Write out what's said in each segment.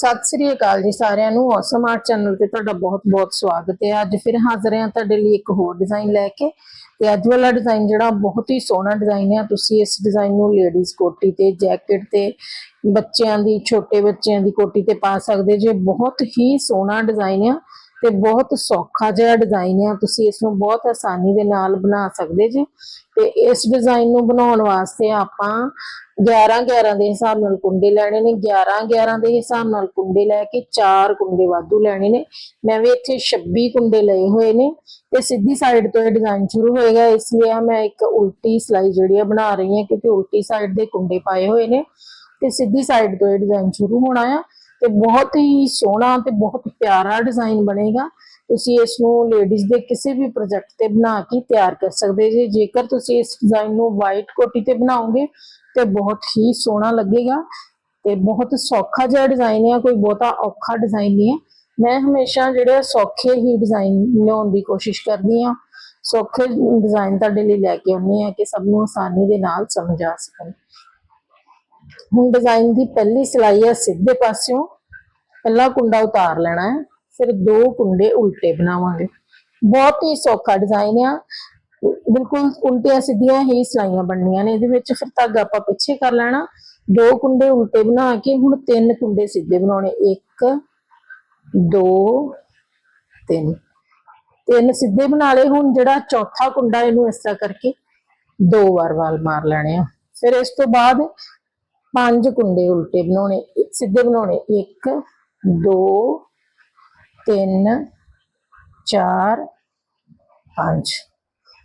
ਸਤਿ ਸ੍ਰੀ ਅਕਾਲ ਜੀ ਸਾਰਿਆਂ ਨੂੰ। ਔਸਮ ਆਰਟ ਚੈਨਲ ਤੇ ਤੁਹਾਡਾ ਬਹੁਤ-ਬਹੁਤ ਸਵਾਗਤ ਹੈ। ਅੱਜ ਫਿਰ ਹਾਜ਼ਰ ਹਾਂ ਤੁਹਾਡੇ ਲਈ ਇੱਕ ਹੋਰ ਡਿਜ਼ਾਈਨ ਲੈ ਕੇ। ਤੇ ਅੱਜ ਵਾਲਾ ਡਿਜ਼ਾਈਨ ਜਿਹੜਾ ਬਹੁਤ ਹੀ ਸੋਹਣਾ ਡਿਜ਼ਾਈਨ ਹੈ। ਤੁਸੀਂ ਇਸ ਡਿਜ਼ਾਈਨ ਨੂੰ ਲੇਡੀਜ਼ ਕੋਟੀ ਤੇ ਜੈਕਟ ਤੇ, ਬੱਚਿਆਂ ਦੀ, ਛੋਟੇ ਬੱਚਿਆਂ ਦੀ ਕੋਟੀ ਤੇ ਪਾ ਸਕਦੇ ਜੇ। ਬਹੁਤ ਹੀ ਸੋਹਣਾ ਡਿਜ਼ਾਈਨ ਹੈ ਤੇ ਬਹੁਤ ਸੌਖਾ ਜਿਹਾ ਡਿਜ਼ਾਈਨ ਆ। ਤੁਸੀਂ ਇਸ ਨੂੰ ਬਹੁਤ ਆਸਾਨੀ ਦੇ ਨਾਲ ਬਣਾ ਸਕਦੇ ਜੇ। ਤੇ ਇਸ ਡਿਜ਼ਾਈਨ ਨੂੰ ਬਣਾਉਣ ਵਾਸਤੇ ਆਪਾਂ 11 11 ਦੇ ਹਿਸਾਬ ਨਾਲ ਕੁੰਡੇ ਲੈਣੇ ਨੇ। 11 11 ਦੇ ਹਿਸਾਬ ਨਾਲ ਕੁੰਡੇ ਲੈ ਕੇ 4 ਕੁੰਡੇ ਵਾਧੂ ਲੈਣੇ ਨੇ। ਮੈਂ ਵੀ ਇੱਥੇ 26 ਕੁੰਡੇ ਲਏ ਹੋਏ ਨੇ ਤੇ ਸਿੱਧੀ ਸਾਈਡ ਤੋਂ ਇਹ ਡਿਜ਼ਾਈਨ ਸ਼ੁਰੂ ਹੋਏਗਾ। ਇਸ ਲਈ ਆ ਮੈਂ ਇੱਕ ਉਲਟੀ ਸਲਾਈ ਜਿਹੜੀ ਆ ਬਣਾ ਰਹੀ ਹਾਂ, ਕਿਉਂਕਿ ਉਲਟੀ ਸਾਈਡ ਦੇ ਕੁੰਡੇ ਪਾਏ ਹੋਏ ਨੇ। ਤੇ ਸਿੱਧੀ ਸਾਈਡ ਤੋਂ ਇਹ ਡਿਜ਼ਾਈਨ ਸ਼ੁਰੂ ਹੋਣਾ ਆ। ਤੇ ਬਹੁਤ ਹੀ ਸੋਹਣਾ ਤੇ ਬਹੁਤ ਪਿਆਰਾ ਡਿਜ਼ਾਈਨ ਬਣੇਗਾ। ਤੁਸੀਂ ਇਸ ਨੂੰ ਲੇਡੀਜ਼ ਦੇ ਕਿਸੇ ਵੀ ਪ੍ਰੋਜੈਕਟ ਤੇ ਬਣਾ ਕੇ ਤਿਆਰ ਕਰ ਸਕਦੇ ਜੇ। ਜੇਕਰ ਤੁਸੀਂ ਇਸ ਡਿਜ਼ਾਈਨ ਨੂੰ ਵਾਈਟ ਕੋਟੀ ਤੇ ਬਣਾਓਗੇ ਤੇ ਬਹੁਤ ਹੀ ਸੋਹਣਾ ਲੱਗੇਗਾ ਤੇ ਬਹੁਤ ਸੌਖਾ ਜਿਹਾ ਡਿਜ਼ਾਈਨ ਹੈ ਕੋਈ ਬਹੁਤਾ ਔਖਾ ਡਿਜ਼ਾਈਨ ਨਹੀਂ ਹੈ ਮੈਂ ਹਮੇਸ਼ਾ ਜਿਹੜੇ ਸੌਖੇ ਹੀ ਡਿਜ਼ਾਈਨ ਲਿਆਉਣ ਦੀ ਕੋਸ਼ਿਸ਼ ਕਰਦੀ ਹਾਂ ਸੌਖੇ ਡਿਜ਼ਾਈਨ ਤੁਹਾਡੇ ਲਈ ਲੈ ਕੇ ਆਉਂਦੀ ਹਾਂ ਕਿ ਸਭ ਨੂੰ ਆਸਾਨੀ ਦੇ ਨਾਲ ਸਮਝ ਆ ਸਕਣ। ਹੁਣ ਡਿਜ਼ਾਈਨ ਦੀ ਪਹਿਲੀ ਸਿਲਾਈ ਹੈ ਸਿੱਧੇ ਪਾਸਿਓਂ। ਪਹਿਲਾ ਕੁੰਡਾ ਉਤਾਰ ਲੈਣਾ ਹੈ, ਫਿਰ ਦੋ ਕੁੰਡੇ ਉਲਟੇ ਬਣਾਵਾਂਗੇ। ਬਹੁਤ ਹੀ ਸੌਖਾ ਡਿਜ਼ਾਈਨ ਆ। ਬਿਲਕੁਲ ਉਲਟੀਆਂ ਸਿੱਧੀਆਂ ਹੀ ਸਲਾਈਆਂ ਬਣਨੀਆਂ ਨੇ, ਇਹਦੇ ਵਿੱਚ ਫਿਰ ਧਾਗਾ ਆਪਾਂ ਪਿੱਛੇ ਕਰ ਲੈਣਾ। ਦੋ ਕੁੰਡੇ ਉਲਟੇ ਬਣਾ ਕੇ ਹੁਣ ਤਿੰਨ ਕੁੰਡੇ ਸਿੱਧੇ ਬਣਾਉਣੇ। 1 2 3 ਤਿੰਨ ਸਿੱਧੇ ਬਣਾ ਲਏ, ਹੁਣ ਜਿਹੜਾ ਚੌਥਾ ਕੁੰਡਾ ਇਹਨੂੰ ਇਸ ਤਰ੍ਹਾਂ ਕਰਕੇ ਦੋ ਵਾਰ ਵਾਲ ਮਾਰ ਲੈਣੇ ਆ। ਫਿਰ ਇਸ ਤੋਂ ਬਾਅਦ ਪੰਜ ਕੁੰਡੇ ਉਲਟੇ ਬਣਾਉਣੇ, ਸਿੱਧੇ ਬਣਾਉਣੇ। 1 2 3 4 5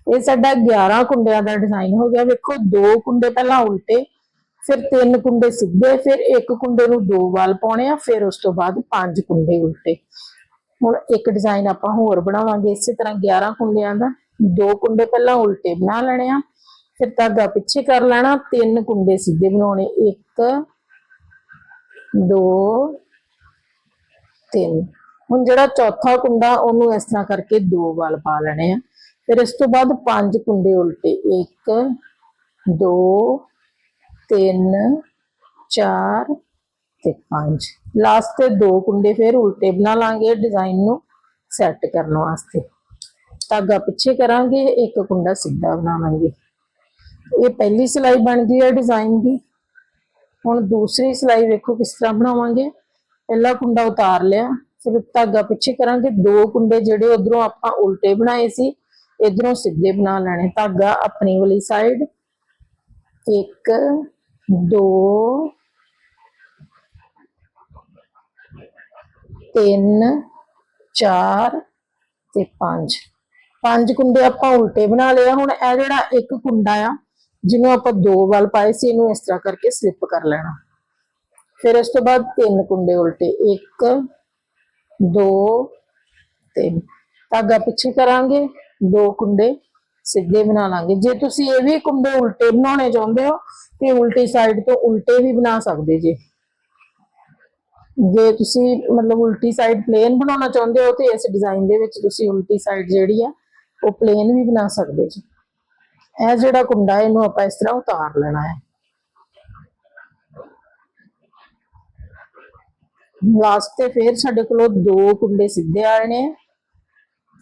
ਇਹ ਸਾਡਾ 11 ਕੁੰਡਿਆਂ ਦਾ ਡਿਜ਼ਾਈਨ ਹੋ ਗਿਆ। ਵੇਖੋ, ਦੋ ਕੁੰਡੇ ਪਹਿਲਾਂ ਉਲਟੇ, ਫਿਰ ਤਿੰਨ ਕੁੰਡੇ ਸਿੱਧੇ, ਫਿਰ ਇੱਕ ਕੁੰਡੇ ਨੂੰ ਦੋ ਵਾਲ ਪਾਉਣੇ ਆ, ਫਿਰ ਉਸ ਤੋਂ ਬਾਅਦ ਪੰਜ ਕੁੰਡੇ ਉਲਟੇ। ਹੁਣ ਇੱਕ ਡਿਜ਼ਾਈਨ ਆਪਾਂ ਹੋਰ ਬਣਾਵਾਂਗੇ। ਇਸੇ ਤਰ੍ਹਾਂ 11 ਕੁੰਡਿਆਂ ਦਾ, ਦੋ ਕੁੰਡੇ ਪਹਿਲਾਂ ਉਲਟੇ ਬਣਾ ਲੈਣੇ ਆ, ਫਿਰ ਧਾਗਾ ਪਿੱਛੇ ਕਰ ਲੈਣਾ, ਤਿੰਨ ਕੁੰਡੇ ਸਿੱਧੇ ਬਣਾਉਣੇ। 1 2 ਤਿੰਨ। ਹੁਣ ਜਿਹੜਾ ਚੌਥਾ ਕੁੰਡਾ, ਉਹਨੂੰ ਇਸ ਤਰ੍ਹਾਂ ਕਰਕੇ ਦੋ ਵਾਲ ਪਾ ਲੈਣੇ ਆ। ਫਿਰ ਇਸ ਤੋਂ ਬਾਅਦ ਪੰਜ ਕੁੰਡੇ ਉਲਟੇ। 1 2 3 4 ਤੇ 5 ਲਾਸਟ ਤੇ ਦੋ ਕੁੰਡੇ ਫਿਰ ਉਲਟੇ ਬਣਾ ਲਾਂਗੇ ਡਿਜ਼ਾਈਨ ਨੂੰ ਸੈੱਟ ਕਰਨ ਵਾਸਤੇ। ਧਾਗਾ ਪਿੱਛੇ ਕਰਾਂਗੇ, ਇੱਕ ਕੁੰਡਾ ਸਿੱਧਾ ਬਣਾਵਾਂਗੇ। ਇਹ ਪਹਿਲੀ ਸਿਲਾਈ ਬਣ ਗਈ ਹੈ ਡਿਜ਼ਾਈਨ ਦੀ। ਹੁਣ ਦੂਸਰੀ ਸਿਲਾਈ ਵੇਖੋ ਕਿਸ ਤਰ੍ਹਾਂ ਬਣਾਵਾਂਗੇ। ਪਹਿਲਾ ਕੁੰਡਾ ਉਤਾਰ ਲਿਆ, ਫਿਰ ਧਾਗਾ ਪਿੱਛੇ ਕਰਾਂਗੇ। ਦੋ ਕੁੰਡੇ ਜਿਹੜੇ ਉਧਰੋਂ ਆਪਾਂ ਉਲਟੇ ਬਣਾਏ ਸੀ, ਇਧਰੋਂ ਸਿੱਧੇ ਬਣਾ ਲੈਣੇ। ਧਾਗਾ ਆਪਣੀ ਵਾਲੀ ਸਾਈਡ 1 2 3 4 ਤੇ 5 ਪੰਜ ਕੁੰਡੇ ਆਪਾਂ ਉਲਟੇ ਬਣਾ ਲਏ ਆ। ਹੁਣ ਇਹ ਜਿਹੜਾ ਇੱਕ ਕੁੰਡਾ ਆ, ਜਿਹਨੂੰ ਆਪਾਂ ਦੋ ਵਾਲ ਪਾਏ ਸੀ, ਇਹਨੂੰ ਇਸ ਤਰ੍ਹਾਂ ਕਰਕੇ ਸਲਿੱਪ ਕਰ ਲੈਣਾ। ਫਿਰ ਇਸ ਤੋਂ ਬਾਅਦ ਤਿੰਨ ਕੁੰਡੇ ਉਲਟੇ 1 2 3 ਧਾਗਾ ਪਿੱਛੇ ਕਰਾਂਗੇ, ਦੋ ਕੁੰਡੇ ਸਿੱਧੇ ਬਣਾ ਲਾਂਗੇ। ਜੇ ਤੁਸੀਂ ਇਹ ਵੀ ਕੁੰਡੇ ਉਲਟੇ ਬਣਾਉਣੇ ਚਾਹੁੰਦੇ ਹੋ, ਤੇ ਉਲਟੀ ਸਾਈਡ ਤੋਂ ਉਲਟੇ ਵੀ ਬਣਾ ਸਕਦੇ ਜੇ। ਜੇ ਤੁਸੀਂ ਮਤਲਬ ਉਲਟੀ ਸਾਈਡ ਪਲੇਨ ਬਣਾਉਣਾ ਚਾਹੁੰਦੇ ਹੋ, ਤੇ ਇਸ ਡਿਜ਼ਾਈਨ ਦੇ ਵਿੱਚ ਤੁਸੀਂ ਉਲਟੀ ਸਾਈਡ ਜਿਹੜੀ ਆ, ਉਹ ਪਲੇਨ ਵੀ ਬਣਾ ਸਕਦੇ ਜੀ। ਇਹ ਜਿਹੜਾ ਕੁੰਡਾ, ਇਹਨੂੰ ਆਪਾਂ ਇਸ ਤਰ੍ਹਾਂ ਉਤਾਰ ਲੈਣਾ ਹੈ। ਲਾਸਟ ਤੇ ਫੇਰ ਸਾਡੇ ਕੋਲ ਦੋ ਕੁੰਡੇ ਸਿੱਧੇ ਆਣੇ ਆ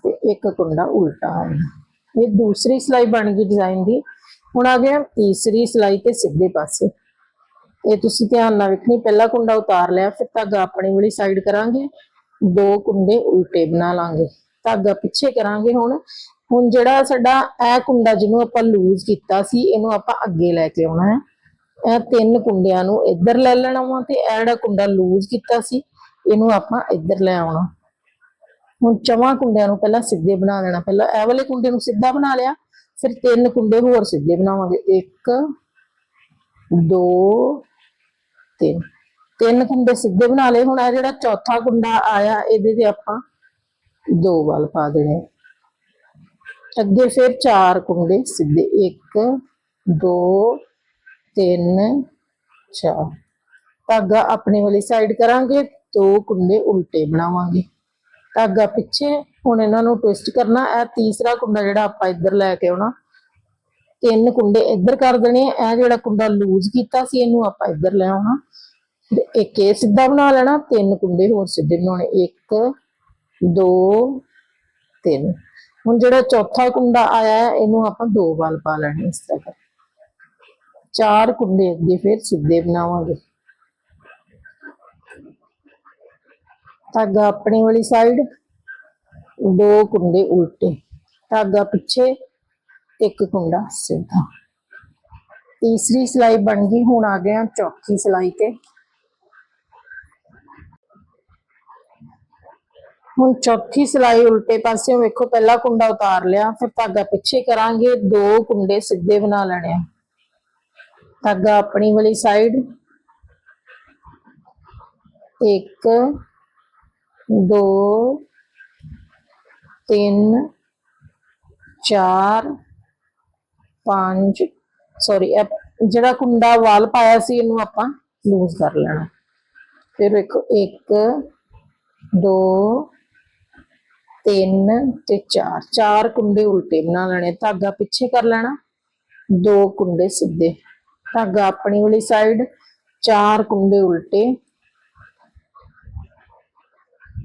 ਤੇ ਇੱਕ ਕੁੰਡਾ ਉਲਟਾ ਆਣਾ ਇਹ ਦੂਸਰੀ ਸਿਲਾਈ ਬਣ ਗਈ ਡਿਜ਼ਾਈਨ ਦੀ। ਹੁਣ ਆ ਗਿਆ ਤੀਸਰੀ ਸਿਲਾਈ ਤੇ ਸਿੱਧੇ ਪਾਸੇ। ਇਹ ਤੁਸੀਂ ਧਿਆਨ ਨਾਲ ਵੇਖਣੀ, ਪਹਿਲਾ ਕੁੰਡਾ ਉਤਾਰ ਲਿਆ, ਫਿਰ ਧਾਗਾ ਆਪਣੀ ਵਾਲੀ ਸਾਈਡ ਕਰਾਂਗੇ। ਦੋ ਕੁੰਡੇ ਉਲਟੇ ਬਣਾ ਲਾਂਗੇ। ਧਾਗਾ ਪਿੱਛੇ ਕਰਾਂਗੇ ਹੁਣ। ਹੁਣ ਜਿਹੜਾ ਸਾਡਾ ਇਹ ਕੁੰਡਾ ਜਿਹਨੂੰ ਆਪਾਂ ਲੂਜ਼ ਕੀਤਾ ਸੀ, ਇਹਨੂੰ ਆਪਾਂ ਅੱਗੇ ਲੈ ਕੇ ਆਉਣਾ ਹੈ। ਇਹ ਤਿੰਨ ਕੁੰਡਿਆਂ ਨੂੰ ਇੱਧਰ ਲੈ ਲੈਣਾ ਵਾ ਤੇ ਇਹ ਜਿਹੜਾ ਕੁੰਡਾ ਲੂਜ਼ ਕੀਤਾ ਸੀ, ਇਹਨੂੰ ਆਪਾਂ ਇੱਧਰ ਲੈ ਆਉਣਾ। ਹੁਣ ਚਵਾਂ ਕੁੰਡਿਆਂ ਨੂੰ ਪਹਿਲਾਂ ਸਿੱਧੇ ਬਣਾ ਲੈਣਾ। ਪਹਿਲਾਂ ਇਹ ਵਾਲੇ ਕੁੰਡੇ ਨੂੰ ਸਿੱਧਾ ਬਣਾ ਲਿਆ, ਫਿਰ ਤਿੰਨ ਕੁੰਡੇ ਹੋਰ ਸਿੱਧੇ ਬਣਾਵਾਂਗੇ। 1 2 3 ਤਿੰਨ ਕੁੰਡੇ ਸਿੱਧੇ ਬਣਾ ਲਏ। ਹੁਣ ਇਹ ਜਿਹੜਾ ਚੌਥਾ ਕੁੰਡਾ ਆਇਆ, ਇਹਦੇ ਤੇ ਆਪਾਂ ਦੋ ਵਾਲ ਪਾ ਦੇਣੇ। ਅੱਗੇ ਫਿਰ ਚਾਰ ਕੁੰਡੇ ਸਿੱਧੇ। 1 2 3 4 ਧਾਗਾ ਆਪਣੇ ਵਾਲੀ ਸਾਈਡ ਕਰਾਂਗੇ, ਦੋ ਕੁੰਡੇ ਉਲਟੇ ਬਣਾਵਾਂਗੇ। ਧਾਗਾ ਪਿੱਛੇ, ਹੁਣ ਇਹਨਾਂ ਨੂੰ ਟਵਿਸਟ ਕਰਨਾ, ਇਹ ਤੀਸਰਾ ਕੁੰਡਾ ਜਿਹੜਾ ਆਪਾਂ ਇੱਧਰ ਲੈ ਕੇ ਆਉਣਾ। ਤਿੰਨ ਕੁੰਡੇ ਇੱਧਰ ਕਰ ਦੇਣੇ, ਇਹ ਜਿਹੜਾ ਕੁੰਡਾ ਲੂਜ਼ ਕੀਤਾ ਸੀ, ਇਹਨੂੰ ਆਪਾਂ ਇੱਧਰ ਲੈ ਆਉਣਾ। ਇੱਕ ਇਹ ਸਿੱਧਾ ਬਣਾ ਲੈਣਾ, ਤਿੰਨ ਕੁੰਡੇ ਹੋਰ ਸਿੱਧੇ ਬਣਾਉਣੇ। ਇੱਕ, ਦੋ, ਤਿੰਨ। ਹੁਣ ਜਿਹੜਾ ਚੌਥਾ ਕੁੰਡਾ ਆਇਆ, ਇਹਨੂੰ ਆਪਾਂ ਦੋ ਵਾਲ ਪਾ ਲੈਣੇ ਇਸ ਤਰ੍ਹਾਂ ਚਾਰ ਕੁੰਡੇ ਅੱਗੇ ਫਿਰ ਸਿੱਧੇ ਬਣਾਵਾਂਗੇ। ਧਾਗਾ ਆਪਣੀ ਵਾਲੀ ਸਾਈਡ ਦੋ ਕੁੰਡੇ ਉਲਟੇ। ਧਾਗਾ ਪਿੱਛੇ, ਇੱਕ ਕੁੰਡਾ ਸਿੱਧਾ। ਤੀਸਰੀ ਸਿਲਾਈ ਬਣ ਗਈ, ਹੁਣ ਆ ਗਏ ਹਾਂ ਚੌਥੀ ਸਿਲਾਈ ਤੇ। ਹੁਣ ਚੌਥੀ ਸਿਲਾਈ ਉਲਟੇ ਪਾਸਿਓਂ ਵੇਖੋ, ਪਹਿਲਾ ਕੁੰਡਾ ਉਤਾਰ ਲਿਆ, ਫਿਰ ਧਾਗਾ ਪਿੱਛੇ ਕਰਾਂਗੇ, ਦੋ ਕੁੰਡੇ ਸਿੱਧੇ ਬਣਾ ਲੈਣੇ ਆ। ਧਾਗਾ ਆਪਣੀ ਵਾਲੀ ਸਾਈਡ ਇੱਕ, ਦੋ, ਤਿੰਨ, ਚਾਰ, ਪੰਜ ਸੌਰੀ ਜਿਹੜਾ ਕੁੰਡਾ ਵਾਲ ਪਾਇਆ ਸੀ ਇਹਨੂੰ ਆਪਾਂ ਲੂਜ਼ ਕਰ ਲੈਣਾ। ਫਿਰ ਵੇਖੋ ਇੱਕ, ਦੋ, ਤਿੰਨ ਤੇ ਚਾਰ। ਚਾਰ ਕੁੰਡੇ ਉਲਟੇ ਬਣਾ ਲੈਣੇ, ਧਾਗਾ ਪਿੱਛੇ ਕਰ ਲੈਣਾ, ਦੋ ਕੁੰਡੇ ਸਿੱਧੇ। ਧਾਗਾ ਆਪਣੀ ਵਾਲੀ ਸਾਈਡ ਚਾਰ ਕੁੰਡੇ ਉਲਟੇ।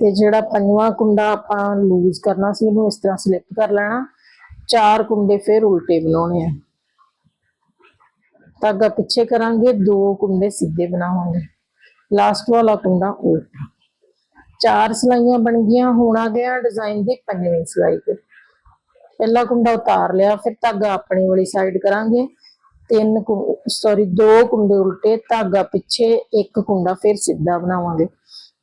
ਤੇ ਜਿਹੜਾ ਪੰਜਵਾਂ ਕੁੰਡਾ ਆਪਾਂ ਲੂਜ਼ ਕਰਨਾ ਸੀ ਇਹਨੂੰ ਇਸ ਤਰ੍ਹਾਂ ਸਲਿਪ ਕਰ ਲੈਣਾ। ਚਾਰ ਕੁੰਡੇ ਫਿਰ ਉਲਟੇ ਬਣਾਉਣੇ ਆ। ਧਾਗਾ ਪਿੱਛੇ ਕਰਾਂਗੇ, ਦੋ ਕੁੰਡੇ ਸਿੱਧੇ ਬਣਾਵਾਂਗੇ। ਲਾਸਟ ਵਾਲਾ ਕੁੰਡਾ ਉਲਟਾ। ਚਾਰ ਸਲਾਈਆਂ ਬਣ ਗਈਆਂ, ਹੁਣ ਆ ਗਿਆ ਡਿਜ਼ਾਈਨ ਦੀ ਪੰਜਵੀਂ ਸਲਾਈ ਤੇ। ਪਹਿਲਾ ਕੁੰਡਾ ਉਤਾਰ ਲਿਆ, ਫਿਰ ਧਾਗਾ ਆਪਣੀ ਵਾਲੀ ਸਾਈਡ ਕਰਾਂਗੇ। ਤਿੰਨ ਸੌਰੀ ਦੋ ਕੁੰਡੇ ਉਲਟੇ, ਧਾਗਾ ਪਿੱਛੇ, ਇੱਕ ਕੁੰਡਾ ਫਿਰ ਸਿੱਧਾ ਬਣਾਵਾਂਗੇ।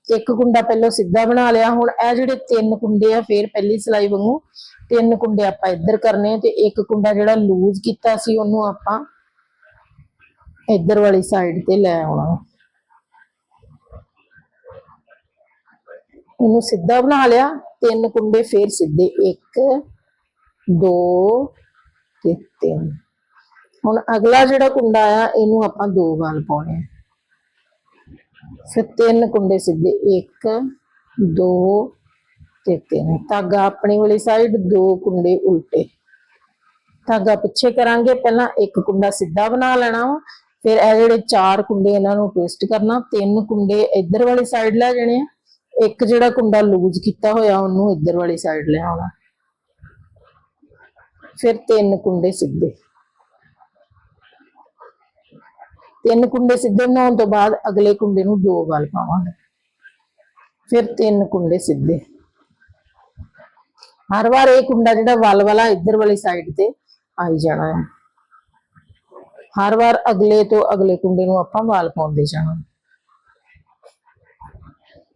ਇੱਕ ਕੁੰਡਾ ਪਹਿਲਾਂ ਸਿੱਧਾ ਬਣਾ ਲਿਆ, ਹੁਣ ਇਹ ਜਿਹੜੇ ਤਿੰਨ ਕੁੰਡੇ ਆ, ਫਿਰ ਪਹਿਲੀ ਸਲਾਈ ਵਾਂਗੂ ਤਿੰਨ ਕੁੰਡੇ ਆਪਾਂ ਇੱਧਰ ਕਰਨੇ ਤੇ ਇੱਕ ਕੁੰਡਾ ਜਿਹੜਾ ਲੂਜ਼ ਕੀਤਾ ਸੀ, ਉਹਨੂੰ ਆਪਾਂ ਇੱਧਰ ਵਾਲੀ ਸਾਈਡ ਤੇ ਲੈ ਆਉਣਾ। ਇਹਨੂੰ ਸਿੱਧਾ ਬਣਾ ਲਿਆ, ਤਿੰਨ ਕੁੰਡੇ ਫੇਰ ਸਿੱਧੇ 1 2 ਤੇ 3 ਹੁਣ ਅਗਲਾ ਜਿਹੜਾ ਕੁੰਡਾ ਆ, ਇਹਨੂੰ ਆਪਾਂ ਦੋ ਵਾਲ ਪਾਉਣੇ ਆ। ਫਿਰ ਤਿੰਨ ਕੁੰਡੇ ਸਿੱਧੇ 1 2 ਤੇ 3 ਧਾਗਾ ਆਪਣੀ ਵਾਲੀ ਸਾਈਡ ਦੋ ਕੁੰਡੇ ਉਲਟੇ। ਧਾਗਾ ਪਿੱਛੇ ਕਰਾਂਗੇ, ਪਹਿਲਾਂ ਇੱਕ ਕੁੰਡਾ ਸਿੱਧਾ ਬਣਾ ਲੈਣਾ ਵਾ, ਫਿਰ ਇਹ ਜਿਹੜੇ ਚਾਰ ਕੁੰਡੇ ਇਹਨਾਂ ਨੂੰ ਟਵਿਸਟ ਕਰਨਾ, ਤਿੰਨ ਕੁੰਡੇ ਇੱਧਰ ਵਾਲੀ ਸਾਈਡ ਲੈ ਜਾਣੇ ਆ। ਇੱਕ ਜਿਹੜਾ ਕੁੰਡਾ ਲੂਜ਼ ਕੀਤਾ ਹੋਇਆ, ਉਹਨੂੰ ਇੱਧਰ ਵਾਲੀ ਸਾਈਡ ਲੈ ਆਉਣਾ। ਫਿਰ ਤਿੰਨ ਕੁੰਡੇ ਸਿੱਧੇ। ਤਿੰਨ ਕੁੰਡੇ ਸਿੱਧੇ ਬਣਾਉਣ ਤੋਂ ਬਾਅਦ ਅਗਲੇ ਕੁੰਡੇ ਨੂੰ ਦੋ ਵਾਲ ਪਾਵਾਂਗੇ। ਫਿਰ ਤਿੰਨ ਕੁੰਡੇ ਸਿੱਧੇ। ਹਰ ਵਾਰ ਇਹ ਕੁੰਡਾ ਜਿਹੜਾ ਵੱਲ ਵਾਲਾ ਇੱਧਰ ਵਾਲੀ ਸਾਈਡ ਤੇ ਆਈ ਜਾਣਾ ਹੈ। ਹਰ ਵਾਰ ਅਗਲੇ ਤੋਂ ਅਗਲੇ ਕੁੰਡੇ ਨੂੰ ਆਪਾਂ ਵਾਲ ਪਾਉਂਦੇ ਜਾਣਾ।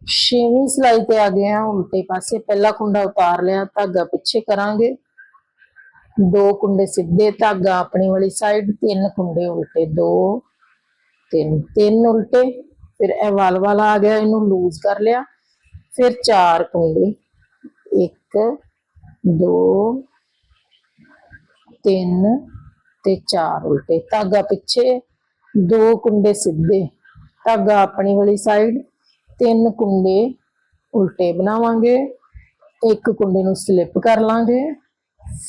ਛੇਵੀਂ ਸਲਾਈ ਤੇ ਆ ਗਏ ਆ ਉਲਟੇ ਪਾਸੇ। ਪਹਿਲਾ ਕੁੰਡਾ ਉਤਾਰ ਲਿਆ, ਧਾਗਾ ਪਿੱਛੇ ਕਰਾਂਗੇ। ਦੋ ਕੁੰਡੇ ਸਿੱਧੇ, ਧਾਗਾ ਆਪਣੀ ਵਾਲੀ ਸਾਈਡ ਤਿੰਨ ਕੁੰਡੇ ਉਲਟੇ, ਦੋ। ਤਿੰਨ ਤਿੰਨ ਉਲਟੇ, ਫਿਰ ਇਹ ਵਾਲ ਵਾਲਾ ਆ ਗਿਆ, ਇਹਨੂੰ ਲੂਜ਼ ਕਰ ਲਿਆ, ਫਿਰ ਚਾਰ ਕੁੰਡੇ, ਇੱਕ, ਦੋ, ਤਿੰਨ ਤੇ ਚਾਰ ਉਲਟੇ। ਧਾਗਾ ਪਿੱਛੇ, ਦੋ ਕੁੰਡੇ ਸਿੱਧੇ। ਧਾਗਾ ਆਪਣੀ ਵਾਲੀ ਸਾਈਡ ਤਿੰਨ ਕੁੰਡੇ ਉਲਟੇ ਬਣਾਵਾਂਗੇ, ਇੱਕ ਕੁੰਡੇ ਨੂੰ ਸਲਿੱਪ ਕਰ ਲਾਂਗੇ,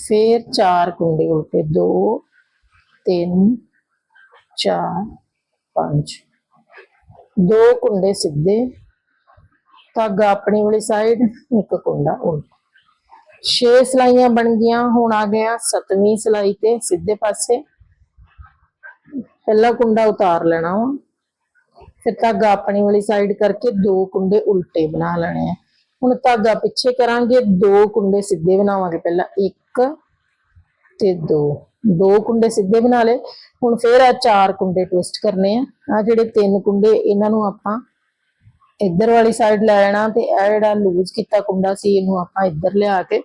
ਫਿਰ ਚਾਰ ਕੁੰਡੇ ਉਲਟੇ। 2 3 4 5 ਦੋ ਕੁੰਡੇ ਸਿੱਧੇ, ਧਾਗਾ ਆਪਣੀ ਵਾਲੀ ਸਾਈਡ ਇੱਕ ਕੁੰਡਾ ਉਲਟ। ਛੇ ਸਲਾਈਆਂ ਬਣ ਗਈਆਂ, ਹੁਣ ਆ ਗਿਆ ਸਤਵੀਂ ਸਲਾਈ ਤੇ ਸਿੱਧੇ ਪਾਸੇ। ਪਹਿਲਾ ਕੁੰਡਾ ਉਤਾਰ ਲੈਣਾ ਵਾ। ਫਿਰ ਧਾਗਾ ਆਪਣੀ ਵਾਲੀ ਸਾਈਡ ਕਰਕੇ ਦੋ ਕੁੰਡੇ ਉਲਟੇ ਬਣਾ ਲੈਣੇ ਆ। ਹੁਣ ਧਾਗਾ ਪਿੱਛੇ ਕਰਾਂਗੇ, ਦੋ ਕੁੰਡੇ ਸਿੱਧੇ ਬਣਾਵਾਂਗੇ। ਪਹਿਲਾਂ ਇੱਕ ਤੇ ਦੋ। ਦੋ ਕੁੰਡੇ ਸਿੱਧੇ ਬਣਾ ਲਏ। ਹੁਣ ਫੇਰ ਆ ਚਾਰ ਕੁੰਡੇ ਟਵਿਸਟ ਕਰਨੇ ਆ। ਆ ਜਿਹੜੇ ਤਿੰਨ ਕੁੰਡੇ, ਇਹਨਾਂ ਨੂੰ ਆਪਾਂ ਇੱਧਰ ਵਾਲੀ ਸਾਈਡ ਲੈ ਲੈਣਾ ਤੇ ਇਹ ਜਿਹੜਾ ਲੂਜ਼ ਕੀਤਾ ਕੁੰਡਾ ਸੀ, ਇਹਨੂੰ ਆਪਾਂ ਇੱਧਰ ਲਿਆ ਕੇ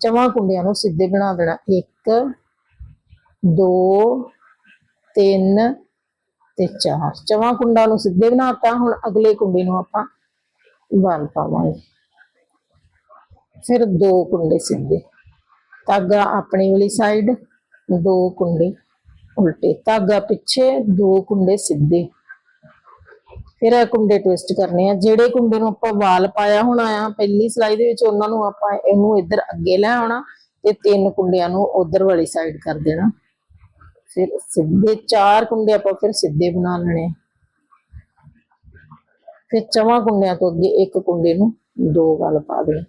ਚਵਾਂ ਕੁੰਡਿਆਂ ਨੂੰ ਸਿੱਧੇ ਬਣਾ ਦੇਣਾ। ਇੱਕ, ਦੋ, ਤਿੰਨ ਤੇ ਚਾਰ। ਚਵਾਂ ਕੁੰਡਾਂ ਨੂੰ ਸਿੱਧੇ ਬਣਾਤਾ ਹੁਣ ਅਗਲੇ ਕੁੰਡੇ ਨੂੰ ਆਪਾਂ ਬੰਨ ਪਾਵਾਂਗੇ। ਫਿਰ ਦੋ ਕੁੰਡੇ ਸਿੱਧੇ। ਧਾਗਾ ਆਪਣੀ ਵਾਲੀ ਸਾਈਡ ਦੋ ਕੁੰਡੇ ਉਲਟੇ, ਧਾਗਾ ਪਿੱਛੇ, ਦੋ ਕੁੰਡੇ ਸਿੱਧੇ। ਫਿਰ ਇਹ ਕੁੰਡੇ ਟਵਿਸਟ ਕਰਨੇ ਆ। ਜਿਹੜੇ ਕੁੰਡੇ ਨੂੰ ਆਪਾਂ ਵਾਲ ਪਾਇਆ ਹੋਣਾ ਆ ਪਹਿਲੀ ਸਲਾਈ ਦੇ ਵਿੱਚ ਉਹਨਾਂ ਨੂੰ ਆਪਾਂ ਇਹਨੂੰ ਇੱਧਰ ਅੱਗੇ ਲੈ ਆਉਣਾ ਤੇ ਤਿੰਨ ਕੁੰਡਿਆਂ ਨੂੰ ਉਧਰ ਵਾਲੀ ਸਾਈਡ ਕਰ ਦੇਣਾ। ਫਿਰ ਸਿੱਧੇ ਚਾਰ ਕੁੰਡੇ ਆਪਾਂ ਫਿਰ ਸਿੱਧੇ ਬਣਾ ਲੈਣੇ ਫਿਰ ਚਵਾਂ ਕੁੰਡਿਆਂ ਤੋਂ ਅੱਗੇ ਇੱਕ ਕੁੰਡੇ ਨੂੰ ਦੋ ਵਾਲ ਪਾ ਦੇਣਾ।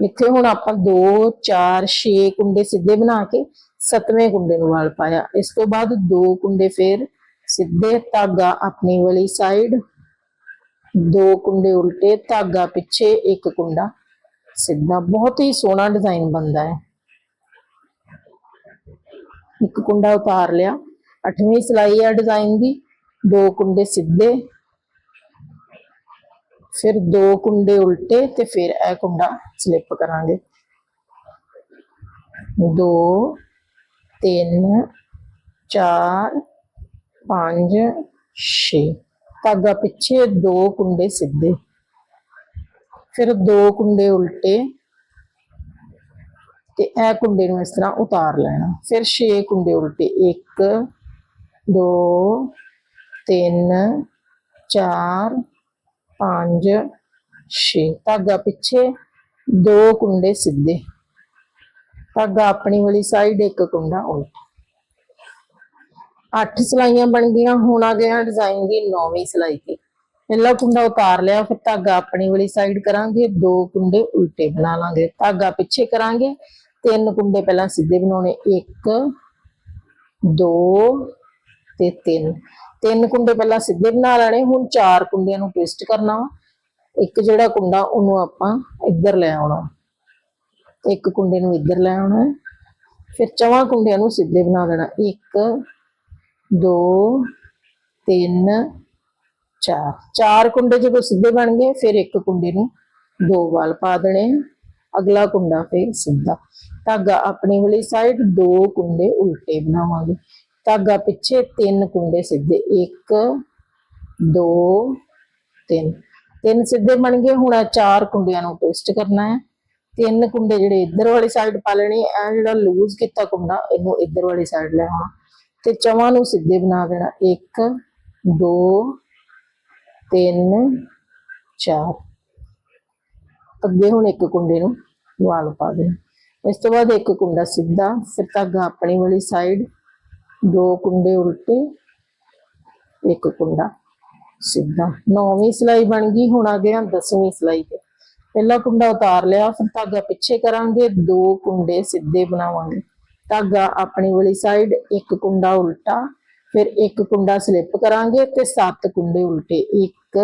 ਇੱਥੇ ਹੁਣ ਆਪਾਂ 2 4 6 ਕੁੰਡੇ ਸਿੱਧੇ ਬਣਾ ਕੇ ਸੱਤਵੇਂ ਕੁੰਡੇ ਨੂੰ ਵਾਲ ਪਾਇਆ। ਇਸ ਤੋਂ ਬਾਅਦ ਦੋ ਕੁੰਡੇ ਫੇਰ ਸਿੱਧੇ ਧਾਗਾ ਆਪਣੀ ਵਾਲੀ ਸਾਈਡ ਦੋ ਕੁੰਡੇ ਉਲਟੇ, ਧਾਗਾ ਪਿੱਛੇ ਇੱਕ ਕੁੰਡਾ ਸਿੱਧਾ। ਬਹੁਤ ਹੀ ਸੋਹਣਾ ਡਿਜ਼ਾਈਨ ਬਣਦਾ ਹੈ। ਇੱਕ ਕੁੰਡਾ ਉਤਾਰ ਲਿਆ। ਅੱਠਵੀਂ ਸਿਲਾਈ ਹੈ ਡਿਜ਼ਾਈਨ ਦੀ। ਦੋ ਕੁੰਡੇ ਸਿੱਧੇ। ਫਿਰ ਦੋ ਕੁੰਡੇ ਉਲਟੇ ਤੇ ਫਿਰ ਇਹ ਕੁੰਡਾ ਸਲਿੱਪ ਕਰਾਂਗੇ। ਦੋ ਤਿੰਨ, ਚਾਰ, ਪੰਜ, ਛੇ। ਧਾਗਾ ਪਿੱਛੇ ਦੋ ਕੁੰਡੇ ਸਿੱਧੇ। ਫਿਰ ਦੋ ਕੁੰਡੇ ਉਲਟੇ ਤੇ ਇਹ ਕੁੰਡੇ ਨੂੰ ਇਸ ਤਰ੍ਹਾਂ ਉਤਾਰ ਲੈਣਾ। ਫਿਰ 6 ਕੁੰਡੇ ਉਲਟੇ। 1 2 3 4 5 6 ਧਾਗਾ ਪਿੱਛੇ ਦੋ ਕੁੰਡੇ ਸਿੱਧੇ। ਧਾਗਾ ਆਪਣੀ ਵਾਲੀ ਸਾਈਡ ਇੱਕ ਕੁੰਡਾ ਉਲਟਾ। ਅੱਠ ਸਲਾਈਆਂ ਬਣ ਗਈਆਂ, ਹੁਣ ਆ ਗਿਆ ਡਿਜ਼ਾਈਨ ਦੀ ਨੌਵੀਂ ਸਲਾਈ ਤੇ ਪਹਿਲਾ ਕੁੰਡਾ ਉਤਾਰ ਲਿਆ, ਫਿਰ ਧਾਗਾ ਆਪਣੀ ਵਾਲੀ ਸਾਈਡ ਕਰਾਂਗੇ, ਦੋ ਕੁੰਡੇ ਉਲਟੇ ਬਣਾ ਲਾਂਗੇ। ਧਾਗਾ ਪਿੱਛੇ ਕਰਾਂਗੇ, ਤਿੰਨ ਕੁੰਡੇ ਪਹਿਲਾਂ ਸਿੱਧੇ ਬਣਾਉਣੇ, ਇੱਕ, ਦੋ ਤੇ ਤਿੰਨ। ਤਿੰਨ ਕੁੰਡੇ ਪਹਿਲਾਂ ਸਿੱਧੇ ਬਣਾ ਲੈਣੇ, ਹੁਣ ਚਾਰ ਕੁੰਡਿਆਂ ਨੂੰ ਟਵਿਸਟ ਕਰਨਾ ਵਾ। ਇੱਕ ਜਿਹੜਾ ਕੁੰਡਾ, ਉਹਨੂੰ ਆਪਾਂ ਇੱਧਰ ਲੈ ਆਉਣਾ। ਇੱਕ ਕੁੰਡੇ ਨੂੰ ਇੱਧਰ ਲੈ ਆਉਣਾ ਹੈ। ਫਿਰ ਚਵਾਂ ਕੁੰਡਿਆਂ ਨੂੰ ਸਿੱਧੇ ਬਣਾ ਦੇਣਾ ਇੱਕ, ਦੋ, ਤਿੰਨ, ਚਾਰ। ਚਾਰ ਕੁੰਡੇ ਜਦੋਂ ਸਿੱਧੇ ਬਣ ਗਏ, ਫਿਰ ਇੱਕ ਕੁੰਡੇ ਨੂੰ ਦੋ ਵਾਲ ਪਾ ਦੇਣੇ ਅਗਲਾ ਕੁੰਡਾ ਫਿਰ ਸਿੱਧਾ। ਧਾਗਾ ਆਪਣੀ ਵਾਲੀ ਸਾਈਡ ਦੋ ਕੁੰਡੇ ਉਲਟੇ ਬਣਾਵਾਂਗੇ। ਧਾਗਾ ਪਿੱਛੇ ਤਿੰਨ ਕੁੰਡੇ ਸਿੱਧੇ। ਇੱਕ, ਦੋ, ਤਿੰਨ। ਤਿੰਨ ਸਿੱਧੇ ਬਣ ਗਏ। ਹੁਣ ਇਹ ਚਾਰ ਕੁੰਡਿਆਂ ਨੂੰ ਟਵਿਸਟ ਕਰਨਾ ਹੈ। ਤਿੰਨ ਕੁੰਡੇ ਜਿਹੜੇ ਇੱਧਰ ਵਾਲੀ ਸਾਈਡ ਪਾ ਲੈਣੇ, ਇਹ ਜਿਹੜਾ ਲੂਜ਼ ਕੀਤਾ ਕੁੰਡਾ, ਇਹਨੂੰ ਇੱਧਰ ਵਾਲੀ ਸਾਈਡ ਲੈ ਆਉਣਾ। ਤੇ ਚਵਾਂ ਨੂੰ ਸਿੱਧੇ ਬਣਾ ਦੇਣਾ। 1 2 3 4 ਅੱਗੇ ਹੁਣ ਇੱਕ ਕੁੰਡੇ ਨੂੰ ਵਾਲ ਪਾ ਦੇਣਾ। ਇਸ ਤੋਂ ਬਾਅਦ ਇੱਕ ਕੁੰਡਾ ਸਿੱਧਾ, ਫਿਰ ਧਾਗਾ ਆਪਣੀ ਵਾਲੀ ਸਾਈਡ ਦੋ ਕੁੰਡੇ ਉਲਟੇ, ਇੱਕ ਕੁੰਡਾ ਸਿੱਧਾ। ਨੌਵੀਂ ਸਿਲਾਈ ਬਣ ਗਈ, ਹੁਣ ਆ ਗਿਆ ਦਸਵੀਂ ਸਿਲਾਈ ਤੇ। ਪਹਿਲਾ ਕੁੰਡਾ ਉਤਾਰ ਲਿਆ ਫਿਰ ਧਾਗਾ ਪਿੱਛੇ ਕਰਾਂਗੇ, ਦੋ ਕੁੰਡੇ ਸਿੱਧੇ ਬਣਾਵਾਂਗੇ। ਧਾਗਾ ਆਪਣੀ ਵਾਲੀ ਸਾਈਡ ਇੱਕ ਕੁੰਡਾ ਉਲਟਾ, ਫਿਰ ਇੱਕ ਕੁੰਡਾ ਸਲਿੱਪ ਕਰਾਂਗੇ ਤੇ ਸੱਤ ਕੁੰਡੇ ਉਲਟੇ। 1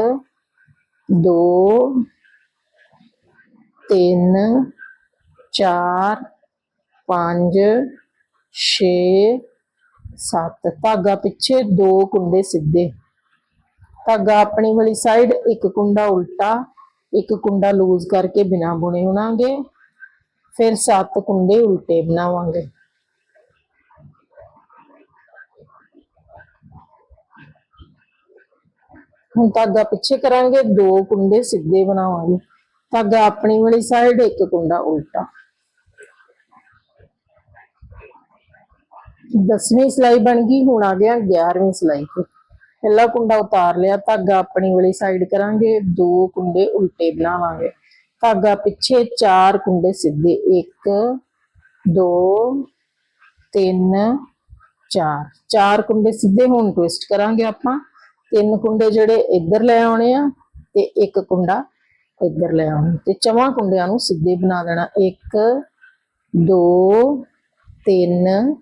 2 3 4 5 6 7 ਧਾਗਾ ਪਿੱਛੇ ਦੋ ਕੁੰਡੇ ਸਿੱਧੇ। ਧਾਗਾ ਆਪਣੀ ਵਾਲੀ ਸਾਈਡ ਇੱਕ ਕੁੰਡਾ ਉਲਟਾ ਇੱਕ ਕੁੰਡਾ ਲੂਜ਼ ਕਰਕੇ ਬਿਨਾ ਬੁਣੇ ਬਣਾਂਗੇ ਫਿਰ ਸੱਤ ਕੁੰਡੇ ਉਲਟੇ ਬਣਾਵਾਂਗੇ। ਹੁਣ ਧਾਗਾ ਪਿੱਛੇ ਕਰਾਂਗੇ, ਦੋ ਕੁੰਡੇ ਸਿੱਧੇ ਬਣਾਵਾਂਗੇ। ਧਾਗਾ ਆਪਣੀ ਵਾਲੀ ਸਾਈਡ ਇੱਕ ਕੁੰਡਾ ਉਲਟਾ। ਦਸਵੀਂ ਸਿਲਾਈ ਬਣ ਗਈ, ਹੁਣ ਆ ਗਿਆ 11ਵੀਂ ਸਿਲਾਈ। ਤੇ ਪਹਿਲਾ ਕੁੰਡਾ ਉਤਾਰ ਲਿਆ, ਧਾਗਾ ਆਪਣੀ ਵਾਲੀ ਸਾਈਡ ਕਰਾਂਗੇ, ਦੋ ਕੁੰਡੇ ਉਲਟੇ ਬਣਾਵਾਂਗੇ। ਧਾਗਾ ਪਿੱਛੇ ਚਾਰ ਕੁੰਡੇ ਸਿੱਧੇ 1 2 3 4 ਚਾਰ ਕੁੰਡੇ ਸਿੱਧੇ ਹੁਣ ਟਵਿਸਟ ਕਰਾਂਗੇ ਆਪਾਂ। ਤਿੰਨ ਕੁੰਡੇ ਜਿਹੜੇ ਇੱਧਰ ਲੈ ਆਉਣੇ ਆ ਤੇ ਇੱਕ ਕੁੰਡਾ ਇੱਧਰ ਲੈ ਆਉਣਾ। ਤੇ ਚਵਾਂ ਕੁੰਡਿਆਂ ਨੂੰ ਸਿੱਧੇ ਬਣਾ ਦੇਣਾ। 1 2 3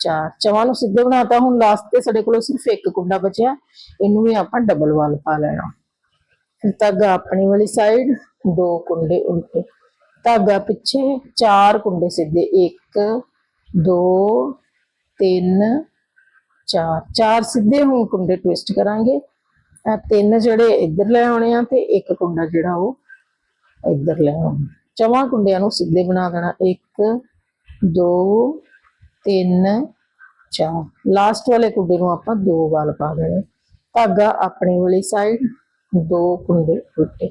ਚਾਰ ਚਵਾਂ ਨੂੰ ਸਿੱਧੇ ਬਣਾਤਾ ਹੁਣ ਲਾਸਟ ਤੇ ਸਾਡੇ ਕੋਲ ਸਿਰਫ ਇੱਕ ਕੁੰਡਾ ਬਚਿਆ, ਇਹਨੂੰ ਵੀ ਆਪਾਂ ਡਬਲ ਵਾਲ ਪਾ ਲੈਣਾ। ਫਿਰ ਧਾਗਾ ਆਪਣੀ ਵਾਲੀ ਸਾਈਡ ਦੋ ਕੁੰਡੇ ਉਲਟੇ। ਧਾਗਾ ਪਿੱਛੇ ਚਾਰ ਕੁੰਡੇ ਸਿੱਧੇ 1 2 3 ਚਾਰ। ਚਾਰ ਸਿੱਧੇ ਹੁਣ ਕੁੰਡੇ ਟਵਿਸਟ ਕਰਾਂਗੇ। ਇਹ ਤਿੰਨ ਜਿਹੜੇ ਇੱਧਰ ਲੈ ਆਉਣੇ ਆ ਤੇ ਇੱਕ ਕੁੰਡਾ ਜਿਹੜਾ ਉਹ ਇੱਧਰ ਲੈ ਆਉਣਾ। ਚਵਾਂ ਕੁੰਡਿਆਂ ਨੂੰ ਸਿੱਧੇ ਬਣਾ ਦੇਣਾ। 1 2 3 4 ਲਾਸਟ ਵਾਲੇ ਕੁੰਡੇ ਨੂੰ ਆਪਾਂ ਦੋ ਵਾਲ ਪਾ ਦੇਣੇ। ਧਾਗਾ ਆਪਣੀ ਵਾਲੀ ਸਾਈਡ ਦੋ ਕੁੰਡੇ ਉਲਟੇ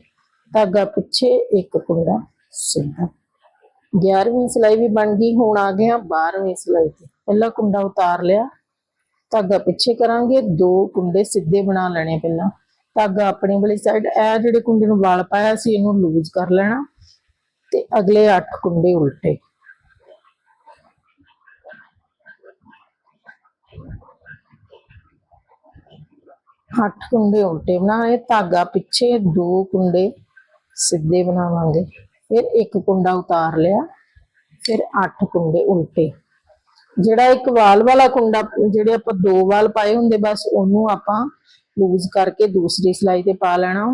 ਧਾਗਾ ਪਿੱਛੇ ਇੱਕ ਕੁੰਡਾ ਸਿੱਧਾ। 11ਵੀਂ ਸਿਲਾਈ ਵੀ ਬਣ ਗਈ, ਹੁਣ ਆ ਗਿਆ 12ਵੀਂ ਸਿਲਾਈ ਤੇ। ਪਹਿਲਾ ਕੁੰਡਾ ਉਤਾਰ ਲਿਆ। ਧਾਗਾ ਪਿੱਛੇ ਕਰਾਂਗੇ, ਦੋ ਕੁੰਡੇ ਸਿੱਧੇ ਬਣਾ ਲੈਣੇ ਪਹਿਲਾਂ। ਧਾਗਾ ਆਪਣੀ ਵਾਲੀ ਸਾਈਡ ਇਹ ਜਿਹੜੇ ਕੁੰਡੇ ਨੂੰ ਵਾਲ ਪਾਇਆ ਸੀ, ਇਹਨੂੰ ਲੂਜ਼ ਕਰ ਲੈਣਾ। ਤੇ ਅਗਲੇ 8 ਕੁੰਡੇ ਉਲਟੇ। ਅੱਠ ਕੁੰਡੇ ਉਲਟੇ ਬਣਾਏ, ਧਾਗਾ ਪਿੱਛੇ ਦੋ ਕੁੰਡੇ ਸਿੱਧੇ ਬਣਾਵਾਂਗੇ। ਫਿਰ ਇੱਕ ਕੁੰਡਾ ਉਤਾਰ ਲਿਆ, ਫਿਰ ਅੱਠ ਕੁੰਡੇ ਉਲਟੇ। ਜਿਹੜਾ ਇੱਕ ਵਾਲ ਵਾਲਾ ਕੁੰਡਾ, ਜਿਹੜੇ ਆਪਾਂ ਦੋ ਵਾਲ ਪਾਏ ਹੁੰਦੇ, ਬਸ ਉਹਨੂੰ ਆਪਾਂ ਲੂਜ਼ ਕਰਕੇ ਦੂਸਰੀ ਸਲਾਈ ਤੇ ਪਾ ਲੈਣਾ।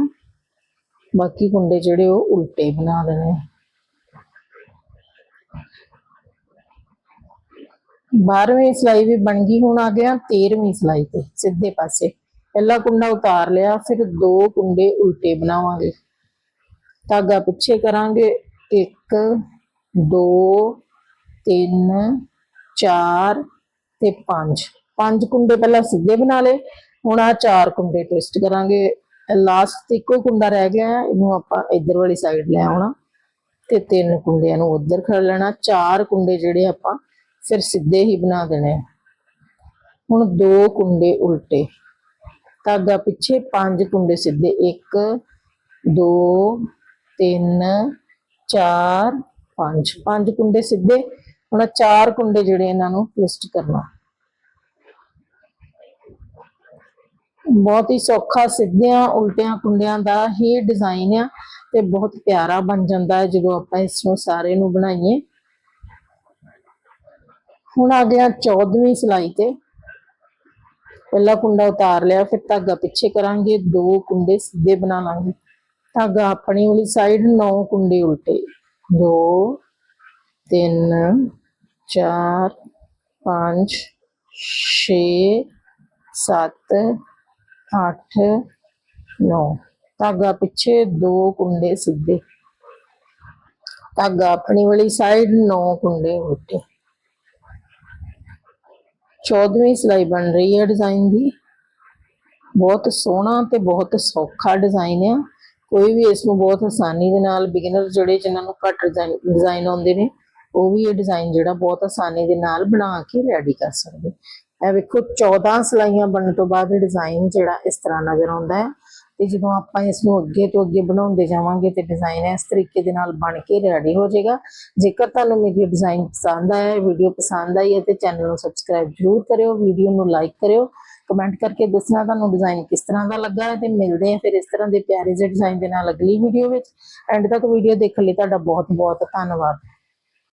ਬਾਕੀ ਕੁੰਡੇ ਜਿਹੜੇ ਉਹ ਉਲਟੇ ਬਣਾ ਦੇਣੇ। ਬਾਰਵੀਂ ਸਲਾਈ ਵੀ ਬਣ ਗਈ, ਹੁਣ ਆ ਗਿਆ 13ਵੀਂ ਸਲਾਈ ਤੇ, ਸਿੱਧੇ ਪਾਸੇ। ਪਹਿਲਾ ਕੁੰਡਾ ਉਤਾਰ ਲਿਆ, ਫਿਰ ਦੋ ਕੁੰਡੇ ਉਲਟੇ ਬਣਾਵਾਂਗੇ। ਧਾਗਾ ਪਿੱਛੇ ਕਰਾਂਗੇ 1 2 3 4 ਤੇ 5 ਪੰਜ ਕੁੰਡੇ ਪਹਿਲਾਂ ਸਿੱਧੇ ਬਣਾ ਲਏ, ਹੁਣ ਆ ਚਾਰ ਕੁੰਡੇ ਟਵਿਸਟ ਕਰਾਂਗੇ। ਲਾਸਟ ਤੇ ਇੱਕੋ ਕੁੰਡਾ ਰਹਿ ਗਿਆ, ਇਹਨੂੰ ਆਪਾਂ ਇੱਧਰ ਵਾਲੀ ਸਾਈਡ ਲੈ ਆਉਣਾ ਤੇ ਤਿੰਨ ਕੁੰਡਿਆਂ ਨੂੰ ਉੱਧਰ ਖੜ ਲੈਣਾ। ਚਾਰ ਕੁੰਡੇ ਜਿਹੜੇ ਆਪਾਂ ਫਿਰ ਸਿੱਧੇ ਹੀ ਬਣਾ ਦੇਣੇ। ਆ। ਹੁਣ ਦੋ ਕੁੰਡੇ ਉਲਟੇ। ਧਾਗਾ ਪਿੱਛੇ ਪੰਜ ਕੁੰਡੇ ਸਿੱਧੇ। 1 2 3 4 5 ਪੰਜ ਕੁੰਡੇ ਸਿੱਧੇ। ਹੁਣ ਚਾਰ ਕੁੰਡੇ ਜਿਹੜੇ ਇਹਨਾਂ ਨੂੰ ਟਵਿਸਟ ਕਰਨਾ। ਬਹੁਤ ਹੀ ਸੌਖਾ, ਸਿੱਧਿਆਂ, ਉਲਟਿਆਂ ਕੁੰਡਿਆਂ ਦਾ ਹੀ ਡਿਜ਼ਾਈਨ ਆ ਤੇ ਬਹੁਤ ਪਿਆਰਾ ਬਣ ਜਾਂਦਾ ਹੈ ਜਦੋਂ ਆਪਾਂ ਇਸ ਨੂੰ ਸਾਰੇ ਨੂੰ ਬਣਾਈਏ। ਹੁਣ ਆ ਗਿਆ 14ਵੀਂ ਸਲਾਈ ਤੇ। ਪਹਿਲਾ ਕੁੰਡਾ ਉਤਾਰ ਲਿਆ, ਫਿਰ ਧਾਗਾ ਪਿੱਛੇ ਕਰਾਂਗੇ, ਦੋ ਕੁੰਡੇ ਸਿੱਧੇ ਬਣਾ ਲਾਂਗੇ ਧਾਗਾ ਆਪਣੀ ਵਾਲੀ ਸਾਈਡ ਨੌ ਕੁੰਡੇ ਉਲਟੇ। 2 3 4 5 6 7 8 9 ਧਾਗਾ ਪਿੱਛੇ, ਦੋ ਕੁੰਡੇ ਸਿੱਧੇ। ਧਾਗਾ ਆਪਣੀ ਵਾਲੀ ਸਾਈਡ ਨੌ ਕੁੰਡੇ ਉਲਟੇ। 14ਵੀਂ ਸਿਲਾਈ ਬਣ ਰਹੀ ਹੈ ਡਿਜ਼ਾਈਨ ਦੀ। ਬਹੁਤ ਸੋਹਣਾ ਤੇ ਬਹੁਤ ਸੌਖਾ ਡਿਜ਼ਾਈਨ ਆ। ਕੋਈ ਵੀ ਇਸ ਨੂੰ ਬਹੁਤ ਆਸਾਨੀ ਦੇ ਨਾਲ ਬਿਗਨਰ ਜਿਹੜੇ ਜਿਨ੍ਹਾਂ ਨੂੰ ਘੱਟ ਡਿਜ਼ਾਈਨ ਆਉਂਦੇ ਨੇ, ਉਹ ਵੀ ਇਹ ਡਿਜ਼ਾਈਨ ਜਿਹੜਾ ਬਹੁਤ ਆਸਾਨੀ ਦੇ ਨਾਲ ਬਣਾ ਕੇ ਰੈਡੀ ਕਰ ਸਕਦੇ ਇਹ ਵੇਖੋ 14 ਸਲਾਈਆਂ ਬਣਨ ਤੋਂ ਬਾਅਦ ਇਹ ਡਿਜ਼ਾਈਨ ਜਿਹੜਾ ਇਸ ਤਰ੍ਹਾਂ ਨਜ਼ਰ ਆਉਂਦਾ ਹੈ। ਤੇ ਜਦੋਂ ਆਪਾਂ ਇਸ ਨੂੰ ਅੱਗੇ ਤੋਂ ਅੱਗੇ ਬਣਾਉਂਦੇ ਜਾਵਾਂਗੇ ਤੇ ਡਿਜ਼ਾਈਨ ਇਸ ਤਰੀਕੇ ਦੇ ਨਾਲ ਬਣ ਕੇ ਰੈਡੀ ਹੋ ਜਾਏਗਾ। ਜੇਕਰ ਤੁਹਾਨੂੰ ਮੇਰੀ ਡਿਜ਼ਾਈਨ ਪਸੰਦ ਆਇਆ ਵੀਡੀਓ ਪਸੰਦ ਆਈ ਹੈ ਤੇ ਚੈਨਲ ਨੂੰ ਸਬਸਕ੍ਰਾਈਬ ਜ਼ਰੂਰ ਕਰਿਓ ਵੀਡੀਓ ਨੂੰ ਲਾਈਕ ਕਰਿਓ ਕਮੈਂਟ ਕਰਕੇ ਦੱਸਣਾ ਤੁਹਾਨੂੰ ਡਿਜ਼ਾਈਨ ਕਿਸ ਤਰ੍ਹਾਂ ਦਾ ਲੱਗਾ ਹੈ ਤੇ ਮਿਲਦੇ ਆ ਫਿਰ ਇਸ ਤਰ੍ਹਾਂ ਦੇ ਪਿਆਰੇ ਜਿਹੇ ਡਿਜ਼ਾਈਨ ਦੇ ਨਾਲ ਅਗਲੀ ਵੀਡੀਓ ਵਿੱਚ। ਐਂਡ ਤੱਕ ਵੀਡੀਓ ਦੇਖਣ ਲਈ ਤੁਹਾਡਾ ਬਹੁਤ ਬਹੁਤ ਧੰਨਵਾਦ।